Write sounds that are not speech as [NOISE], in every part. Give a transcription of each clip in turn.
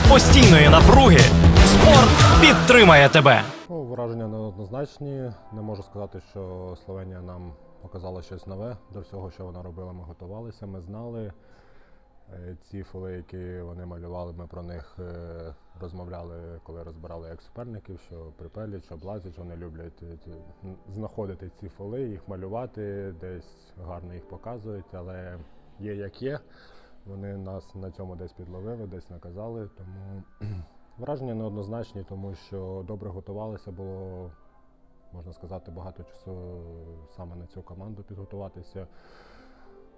Серед постійної напруги спорт підтримає тебе. Ну, враження неоднозначні. Не можу сказати, що Словенія нам показала щось нове. До всього, що вона робила, ми готувалися. Ми знали Е, ці фоли, які вони малювали. Ми про них е, розмовляли, коли розбирали як суперників, що припелять, що блазять, вони люблять е, знаходити ці фоли, їх малювати, десь гарно їх показують, але є як є. Вони нас на цьому десь підловили, десь наказали. Тому [CLEARS THROAT] враження неоднозначні, тому що добре готувалися, було, можна сказати, багато часу саме на цю команду підготуватися.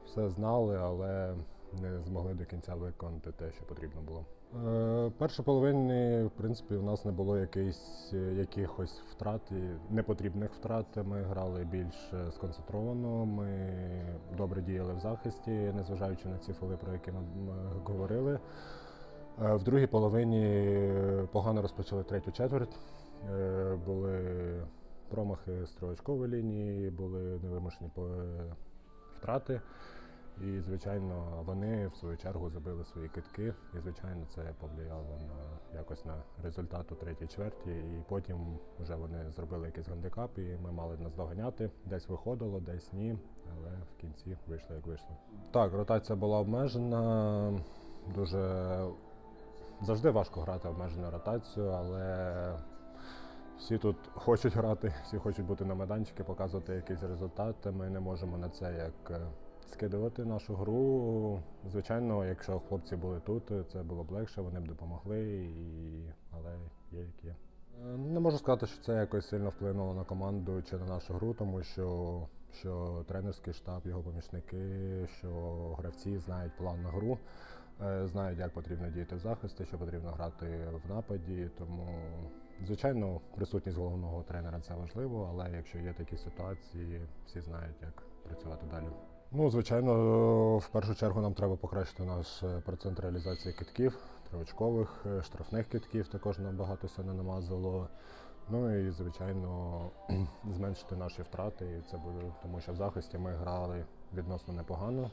Все знали, але не змогли до кінця виконати те, що потрібно було. Е, першої половини, в принципі, у нас не було якихось, якихось втрат, і непотрібних втрат. Ми грали більш е, сконцентровано. Ми добре діяли в захисті, незважаючи на ці фоли, про які ми говорили. Е, В другій половині погано розпочали третю четверть. Е, Були промахи з лінії, були невимушені втрати. І, звичайно, вони в свою чергу забили свої китки. І, звичайно, це повлияло на якось на результат у третій чверті. І потім вже вони зробили якийсь гандикап, і ми мали наздоганяти. Десь виходило, десь ні. Але в кінці вийшло як вийшло. Так, ротація була обмежена. Дуже завжди важко грати обмежену ротацію, але всі тут хочуть грати, всі хочуть бути на майданчику, показувати якийсь результат. Ми не можемо на це як скидувати нашу гру. Звичайно, якщо хлопці були тут, це було б легше, вони б допомогли, і... але є як є. Е, Не можу сказати, що це якось сильно вплинуло на команду чи на нашу гру, тому що, що тренерський штаб, його помічники, що гравці знають план на гру, е, знають, як потрібно діяти в захисті, що потрібно грати в нападі. Тому, звичайно, присутність головного тренера це важливо, але якщо є такі ситуації, всі знають, як працювати далі. Ну, звичайно, в першу чергу нам треба покращити наш е, процент реалізації китків, тривочкових, е, штрафних китків також нам багато сьогодні намазало. Ну і звичайно [CLEARS THROAT] зменшити наші втрати. І це буде, тому що в захисті ми грали відносно непогано,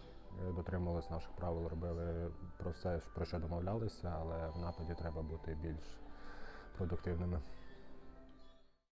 е, дотримувалися наших правил, робили про все, про що домовлялися, але в нападі треба бути більш продуктивними.